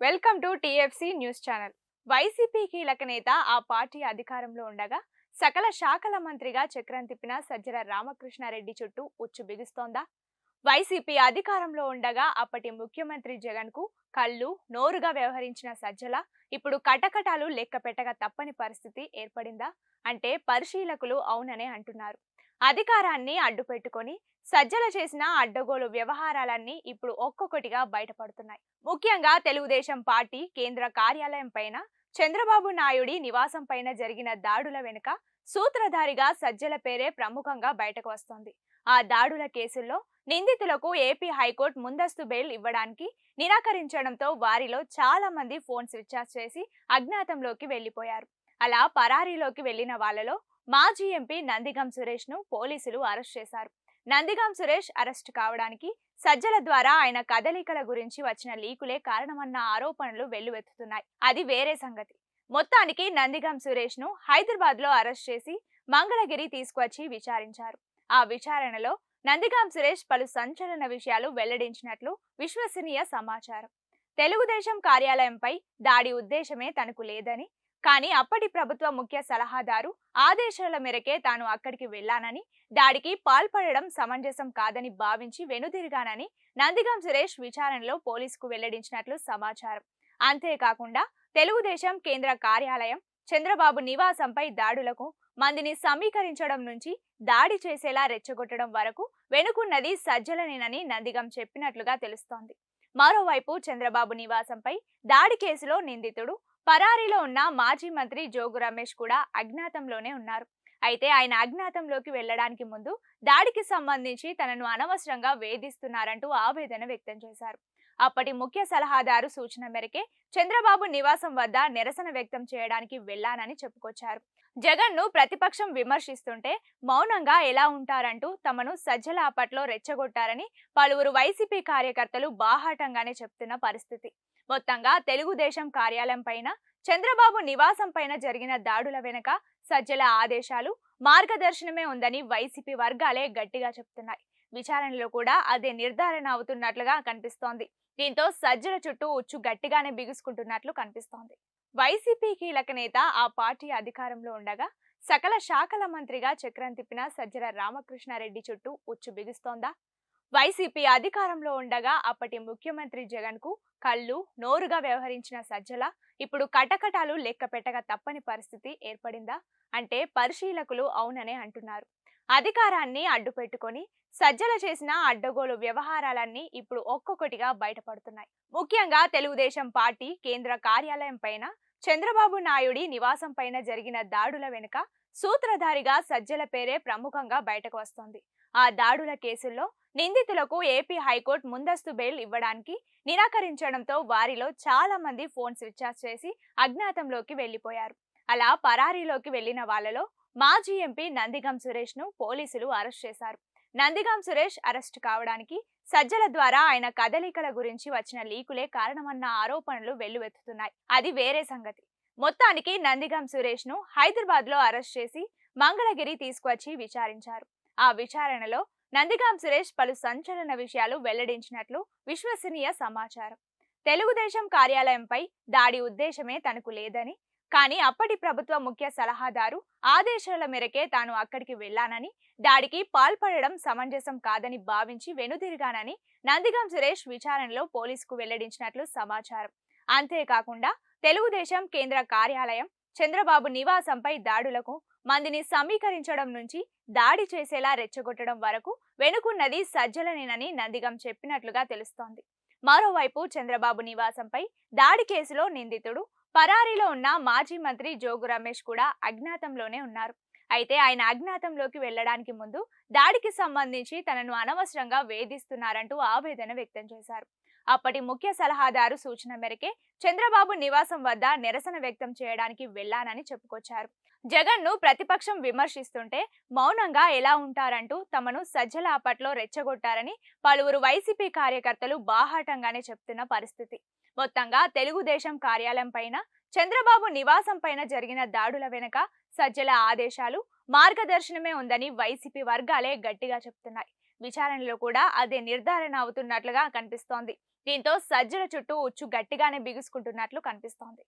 Welcome to TFC news channel. YCP కీలక నేత ఆ పార్టీ అధికారంలో ఉండగా సకల శాఖల మంత్రిగా చక్రం తిప్పిన సజ్జల రామకృష్ణారెడ్డి చుట్టూ ఉచ్చు బిగుస్తోందా? వైసీపీ అధికారంలో ఉండగా అప్పటి ముఖ్యమంత్రి జగన్కు కళ్ళు నోరుగా వ్యవహరించిన సజ్జల ఇప్పుడు కటకటాలు లెక్క పెట్టక తప్పని పరిస్థితి ఏర్పడిందా? అంటే పరిశీలకులు అవుననే అంటున్నారు. అధికారాన్ని అడ్డుపెట్టుకొని సజ్జల చేసిన అడ్డగోలు వ్యవహారాలన్నీ ఇప్పుడు ఒక్కొక్కటిగా బయటపడుతున్నాయి. ముఖ్యంగా తెలుగుదేశం పార్టీ కేంద్ర కార్యాలయం పైన చంద్రబాబు నాయుడి నివాసం పైన జరిగిన దాడుల వెనుక సూత్రధారిగా సజ్జల పేరే ప్రముఖంగా బయటకు వస్తోంది. ఆ దాడుల కేసుల్లో నిందితులకు ఏపీ హైకోర్టు ముందస్తు బెయిల్ ఇవ్వడానికి నిరాకరించడంతో వారిలో చాలా మంది ఫోన్ స్విచ్ ఆఫ్ చేసి అజ్ఞాతంలోకి వెళ్ళిపోయారు అలా పరారీలోకి వెళ్ళిన వాళ్ళలో మాజీ ఎంపీ నందిగం సురేష్ను పోలీసులు అరెస్ట్ చేశారు. నందిగాం సురేష్ అరెస్ట్ కావడానికి సజ్జల ద్వారా ఆయన కదలికల గురించి వచ్చిన లీకులే కారణమన్న ఆరోపణలు వెల్లువెత్తుతున్నాయి. అది వేరే సంగతి. మొత్తానికి నందిగాం సురేష్ను హైదరాబాద్లో అరెస్ట్ చేసి మంగళగిరి తీసుకువచ్చి విచారించారు. ఆ విచారణలో నందిగాం సురేష్ పలు సంచలన విషయాలు వెల్లడించినట్లు విశ్వసనీయ సమాచారం. తెలుగుదేశం కార్యాలయంపై దాడి ఉద్దేశమే తనకు లేదని కానీ అప్పటి ప్రభుత్వ ముఖ్య సలహాదారు ఆదేశాల మేరకే తాను అక్కడికి వెళ్ళానని దాడికి పాల్పడడం సమంజసం కాదని భావించి వెనుదిరిగానని నందిగం సురేష్ విచారణలో పోలీసుకు వెల్లడించినట్లు సమాచారం. అంతేకాకుండా తెలుగుదేశం కేంద్ర కార్యాలయం చంద్రబాబు నివాసంపై దాడులకు మందిని సమీకరించడం నుంచి దాడి చేసేలా రెచ్చగొట్టడం వరకు వెనుకున్నది సజ్జలనేనని నందిగం చెప్పినట్లుగా తెలుస్తోంది. మరోవైపు చంద్రబాబు నివాసంపై దాడి కేసులో నిందితుడు పరారీలో ఉన్న మాజీ మంత్రి జోగు రమేష్ కూడా అజ్ఞాతంలోనే ఉన్నారు. అయితే ఆయన అజ్ఞాతంలోకి వెళ్ళడానికి ముందు దాడికి సంబంధించి తనను అనవసరంగా వేధిస్తున్నారంటూ ఆవేదన వ్యక్తం చేశారు. అప్పటి ముఖ్య సలహాదారు సూచన మేరకే చంద్రబాబు నివాసం వద్ద నిరసన వ్యక్తం చేయడానికి వెళ్ళానని చెప్పుకొచ్చారు. జగన్ను ప్రతిపక్షం విమర్శిస్తుంటే మౌనంగా ఎలా ఉంటారంటూ తమను సజ్జల అప్పట్లో రెచ్చగొట్టారని పలువురు వైసీపీ కార్యకర్తలు బాహాటంగానే చెప్తున్న పరిస్థితి. మొత్తంగా తెలుగుదేశం కార్యాలయం పైన చంద్రబాబు నివాసం పైన జరిగిన దాడుల వెనుక సజ్జల ఆదేశాలు మార్గదర్శనమే ఉందని వైసీపీ వర్గాలే గట్టిగా చెప్తున్నాయి. విచారణలో కూడా అదే నిర్ధారణ అవుతున్నట్లుగా కనిపిస్తోంది. దీంతో సజ్జల చుట్టూ ఉచ్చు గట్టిగానే బిగుసుకుంటున్నట్లు కనిపిస్తోంది. వైసీపీ కీలక నేత ఆ పార్టీ అధికారంలో ఉండగా సకల శాఖల మంత్రిగా చక్రం తిప్పిన సజ్జల రామకృష్ణారెడ్డి చుట్టూ ఉచ్చు బిగుస్తోందా? వైసీపీ అధికారంలో ఉండగా అప్పటి ముఖ్యమంత్రి జగన్కు కళ్ళు నోరుగా వ్యవహరించిన సజ్జల ఇప్పుడు కటకటాలు లెక్క పెట్టక తప్పని పరిస్థితి ఏర్పడిందా? అంటే పరిశీలకులు అవుననే అంటున్నారు. అధికారాన్ని అడ్డుపెట్టుకొని సజ్జల చేసిన అడ్డగోలు వ్యవహారాలన్నీ ఇప్పుడు ఒక్కొక్కటిగా బయటపడుతున్నాయి. ముఖ్యంగా తెలుగుదేశం పార్టీ కేంద్ర కార్యాలయం పైన చంద్రబాబు నాయుడి నివాసం పైన జరిగిన దాడుల వెనుక సూత్రధారిగా సజ్జల పేరే ప్రముఖంగా బయటకు వస్తోంది. ఆ దాడుల కేసుల్లో నిందితులకు ఏపీ హైకోర్టు ముందస్తు బెయిల్ ఇవ్వడానికి నిరాకరించడంతో వారిలో చాలా మంది ఫోన్ స్విచ్ ఆఫ్ చేసి అజ్ఞాతంలోకి వెళ్ళిపోయారు అలా పరారీలోకి వెళ్ళిన వాళ్ళలో మాజీ ఎంపీ నందిగం సురేష్ను పోలీసులు అరెస్ట్ చేశారు. నందిగం సురేష్ అరెస్ట్ కావడానికి సజ్జల ద్వారా ఆయన కదలికల గురించి వచ్చిన లీకులే కారణమన్న ఆరోపణలు వెల్లువెత్తుతున్నాయి. అది వేరే సంగతి. మొత్తానికి నందిగం సురేష్ను హైదరాబాద్లో అరెస్ట్ చేసి మంగళగిరి తీసుకువచ్చి విచారించారు. ఆ విచారణలో నందిగాం సురేష్ పలు సంచలన విషయాలు వెల్లడించినట్లు విశ్వసనీయ సమాచారం. తెలుగుదేశం కార్యాలయంపై దాడి ఉద్దేశమే తనకు లేదని కానీ అప్పటి ప్రభుత్వ ముఖ్య సలహాదారు ఆదేశాల మేరకే తాను అక్కడికి వెళ్ళానని దాడికి పాల్పడడం సమంజసం కాదని భావించి వెనుదిరిగానని నందిగం సురేష్ విచారణలో పోలీసుకు వెల్లడించినట్లు సమాచారం. అంతేకాకుండా తెలుగుదేశం కేంద్ర కార్యాలయం చంద్రబాబు నివాసంపై దాడులకు మందిని సమీకరించడం నుంచి దాడి చేసేలా రెచ్చగొట్టడం వరకు వెనుకున్నది సజ్జలనేనని నందిగం చెప్పినట్లుగా తెలుస్తోంది. మరోవైపు చంద్రబాబు నివాసంపై దాడి కేసులో నిందితుడు పరారీలో ఉన్న మాజీ మంత్రి జోగు రమేష్ కూడా అజ్ఞాతంలోనే ఉన్నారు. అయితే ఆయన అజ్ఞాతంలోకి వెళ్ళడానికి ముందు దాడికి సంబంధించి తనను అనవసరంగా వేధిస్తున్నారంటూ ఆవేదన వ్యక్తం చేశారు. అప్పటి ముఖ్య సలహాదారు సూచన మేరకే చంద్రబాబు నివాసం వద్ద నిరసన వ్యక్తం చేయడానికి వెళ్ళానని చెప్పుకొచ్చారు. జగన్ను ప్రతిపక్షం విమర్శిస్తుంటే మౌనంగా ఎలా ఉంటారంటూ తమను సజ్జల అప్పట్లో రెచ్చగొట్టారని పలువురు వైసీపీ కార్యకర్తలు బాహాటంగానే చెప్తున్న పరిస్థితి. మొత్తంగా తెలుగుదేశం కార్యాలయం పైన చంద్రబాబు నివాసం పైన జరిగిన దాడుల వెనుక సజ్జల ఆదేశాలు మార్గదర్శనమే ఉందని వైసీపీ వర్గాలే గట్టిగా చెప్తున్నాయి. విచారణలో కూడా అదే నిర్ధారణ అవుతున్నట్లుగా కనిపిస్తోంది. దీంతో సజ్జల చుట్టూ ఉచ్చు గట్టిగానే బిగుసుకుంటున్నట్లు కనిపిస్తోంది.